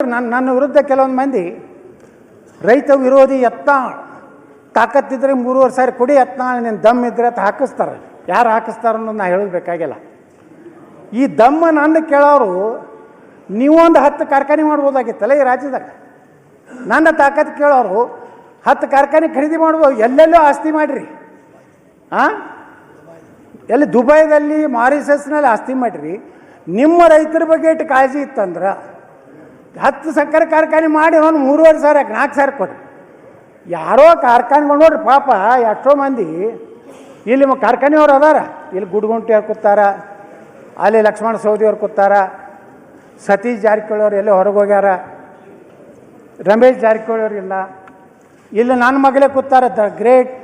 ನನ್ನ ನನ್ನ ವಿರುದ್ಧ ಕೆಲವೊಂದು ಮಂದಿ ರೈತ ವಿರೋಧಿ ಯತ್ನ ತಾಕತ್ತಿದ್ರೆ ಮೂರುವರೆ ಸಾವಿರ ಕೊಡಿ ಯತ್ನ ನೀನು ದಮ್ ಇದ್ರೆ ಅಂತ ಹಾಕಿಸ್ತಾರೆ. ಯಾರು ಹಾಕಿಸ್ತಾರ ಅನ್ನೋದು ನಾ ಹೇಳೋದು ಬೇಕಾಗಿಲ್ಲ. ಈ ದಮ್ಮ ನನ್ನ ಕೇಳೋರು ನೀವೊಂದು ಹತ್ತು ಕಾರ್ಖಾನೆ ಮಾಡ್ಬೋದಾಗಿತ್ತಲ್ಲ ಈ ರಾಜ್ಯದಾಗ? ನನ್ನ ತಾಕತ್ತು ಕೇಳೋರು ಹತ್ತು ಕಾರ್ಖಾನೆ ಖರೀದಿ ಮಾಡ್ಬೋದು ಎಲ್ಲೆಲ್ಲೋ ಆಸ್ತಿ ಮಾಡಿರಿ. ಆ? ಎಲ್ಲಿ ದುಬೈದಲ್ಲಿ ಮಾರಿಸಸ್ನಲ್ಲಿ ಆಸ್ತಿ ಮಾಡಿರಿ. ನಿಮ್ಮ ರೈತರ ಬಗ್ಗೆ ಇಟ್ಟು ಕಾಳಜಿ ಇತ್ತಂದ್ರೆ ಹತ್ತು ಸಕ್ಕರೆ ಕಾರ್ಖಾನೆ ಮಾಡಿ ಒಂದು ಮೂರುವರೆ ಸಾವಿರ ನಾಲ್ಕು ಸಾವಿರ ಕೊಡಿ. ಯಾರೋ ಕಾರ್ಖಾನೆಗಳು ನೋಡ್ರಿ ಪಾಪ ಎಷ್ಟೋ ಮಂದಿ ಇಲ್ಲಿ ಮ- ಕಾರ್ಖಾನೆಯವ್ರು ಅದಾರ. ಇಲ್ಲಿ ಗುಡ್ಗುಂಟಿ ಅವ್ರು ಕೂತಾರ ಅಲ್ಲಿ ಲಕ್ಷ್ಮಣ ಸೌದಿ ಅವ್ರು ಕೂತಾರ ಸತೀಶ್ ಜಾರಕಿಹೊಳಿ ಅವ್ರು ಎಲ್ಲೋ ಹೊರಗೆ ಹೋಗ್ಯಾರ ರಮೇಶ್ ಜಾರಕಿಹೊಳಿ ಅವ್ರು ಇಲ್ಲ. ಇಲ್ಲಿ ನನ್ನ ಮಗಳೇ ಕೂತಾರ ದ ಗ್ರೇಟ್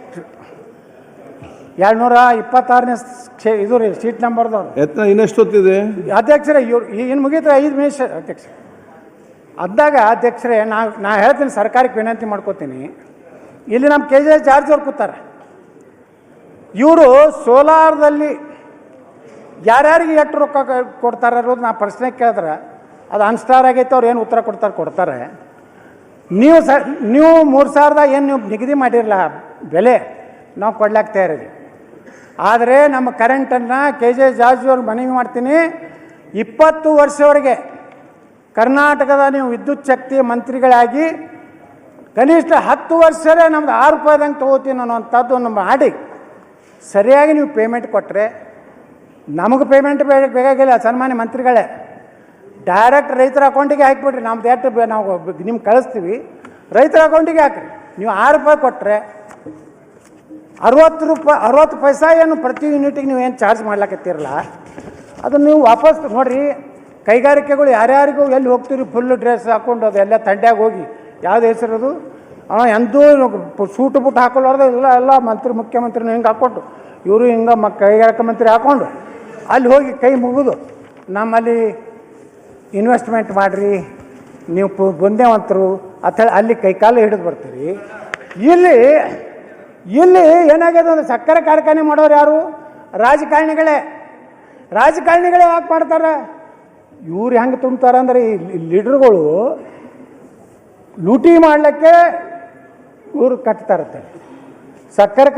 ಎರಡ್ನೂರ ಇಪ್ಪತ್ತಾರನೇ ಕ್ಷೇ ಇದು ರೀ ಸೀಟ್ ನಂಬರ್ದವ್ರು. ಇನ್ನೆಷ್ಟು ಇನ್ನೆಷ್ಟೊತ್ತಿದೆ? ಅಧ್ಯಕ್ಷರೇ ಇವ್ರು ಏನು ಮುಗಿದ್ರೆ ಐದು ನಿಮಿಷ ಅಧ್ಯಕ್ಷ ಅದ್ದಾಗ ಅಧ್ಯಕ್ಷರೇ, ನಾ ನಾ ಹೇಳ್ತೀನಿ ಸರ್ಕಾರಕ್ಕೆ ವಿನಂತಿ ಮಾಡ್ಕೋತೀನಿ. ಇಲ್ಲಿ ನಮ್ಮ ಕೆ ಜಿ ಎಸ್ ಜಾರ್ಜ್ ಅವ್ರು ಕೂತಾರೆ. ಇವರು ಸೋಲಾರ್ದಲ್ಲಿ ಯಾರ್ಯಾರಿಗೆ ಎಷ್ಟು ರೊಕ್ಕ ಕೊಡ್ತಾರೆ ಅನ್ನೋದು ನಾ ಪ್ರಶ್ನೆ ಕೇಳಿದ್ರೆ, ಅದು ಅನ್ಸ್ಟಾರ್ ಆಗೈತೆ, ಅವ್ರು ಏನು ಉತ್ತರ ಕೊಡ್ತಾರೆ ಕೊಡ್ತಾರೆ. ನೀವು ಸ, ನೀವು ಮೂರು ಸಾವಿರದಾಗ ಏನು ನೀವು ನಿಗದಿ ಮಾಡಿರಲ್ಲ ಬೆಲೆ, ನಾವು ಕೊಡ್ಲಾಕ್ ತಯಾರಿದೆ ಆದರೆ ನಮ್ಮ ಕರೆಂಟನ್ನು ಕೆ ಜೆ ಜಾರ್ಜ್ ಅವ್ರಿಗೆ ಮನವಿ ಮಾಡ್ತೀನಿ, ಇಪ್ಪತ್ತು ವರ್ಷವರೆಗೆ ಕರ್ನಾಟಕದ ನೀವು ವಿದ್ಯುತ್ ಶಕ್ತಿ ಮಂತ್ರಿಗಳಾಗಿ ಕನಿಷ್ಠ ಹತ್ತು ವರ್ಷರೇ ನಮ್ದು ಆರು ರೂಪಾಯಿದಂಗೆ ತೊಗೋತೀನಿ ಅನ್ನೋವಂಥದ್ದು ನಮ್ಮ ಮಾಡಿ. ಸರಿಯಾಗಿ ನೀವು ಪೇಮೆಂಟ್ ಕೊಟ್ಟರೆ ನಮಗೆ ಪೇಮೆಂಟ್ ಬೇಡ ಬೇಕಾಗಿಲ್ಲ, ಸನ್ಮಾನ್ಯ ಮಂತ್ರಿಗಳೇ. ಡೈರೆಕ್ಟ್ ರೈತರ ಅಕೌಂಟಿಗೆ ಹಾಕಿಬಿಟ್ರಿ ನಮ್ದು ಎಷ್ಟು ನಾವು ನಿಮ್ಗೆ ಕಳಿಸ್ತೀವಿ. ರೈತರ ಅಕೌಂಟಿಗೆ ಹಾಕ್ರಿ. ನೀವು ಆರು ರೂಪಾಯಿ ಕೊಟ್ಟರೆ ಅರವತ್ತು ರೂಪಾಯಿ, ಅರವತ್ತು ಪೈಸಾ ಏನು ಪ್ರತಿ ಯೂನಿಟಿಗೆ ನೀವು ಏನು ಚಾರ್ಜ್ ಮಾಡ್ಲಾಕತ್ತೀರಲ್ಲ? ಅದನ್ನು ನೀವು ವಾಪಸ್ ನೋಡಿರಿ. ಕೈಗಾರಿಕೆಗಳು ಯಾರ್ಯಾರಿಗೂ ಎಲ್ಲಿ ಹೋಗ್ತೀರಿ ಫುಲ್ ಡ್ರೆಸ್ ಹಾಕ್ಕೊಂಡು ಅದು ಎಲ್ಲ ತಂಡ್ಯಾಗ ಹೋಗಿ. ಯಾವ್ದು ಹೆಸರದು ಅವ ಎಂದೂ ಸೂಟು ಬುಟ್ಟು ಹಾಕೊಳ್ಳಾರ್ದು ಎಲ್ಲ ಎಲ್ಲ ಮಂತ್ರಿ, ಮುಖ್ಯಮಂತ್ರಿನ ಹಿಂಗೆ ಹಾಕ್ಕೊಂಡು. ಇವರು ಹಿಂಗೆ ಮ ಕೈಗಾರಿಕಾ ಮಂತ್ರಿ ಹಾಕ್ಕೊಂಡು. ಅಲ್ಲಿ ಹೋಗಿ ಕೈ ಮುಗಿದು, ನಮ್ಮಲ್ಲಿ ಇನ್ವೆಸ್ಟ್ಮೆಂಟ್ ಮಾಡಿರಿ, ನೀವು ಬುಂದೇವಂತರು ಅಥಳ ಅಲ್ಲಿ ಕೈಕಾಲು ಹಿಡಿದು ಬರ್ತೀರಿ. ಇಲ್ಲಿ ಇಲ್ಲಿ ಏನಾಗ್ಯದ ಅಂದ್ರೆ ಸಕ್ಕರೆ ಕಾರ್ಖಾನೆ ಮಾಡೋರು ಯಾರು? ರಾಜಕಾರಣಿಗಳೇ. ರಾಜಕಾರಣಿಗಳೇ ಯಾಕೆ ಮಾಡ್ತಾರೆ? ಇವ್ರು ಹೆಂಗೆ ತುಂಬ್ತಾರೆ ಅಂದರೆ ಈ ಲೀಡ್ರುಗಳು ಲೂಟಿ ಮಾಡಲಿಕ್ಕೆ ಇವರು ಕಟ್ತಾರತ್ತೆ ಸಕ್ಕರೆ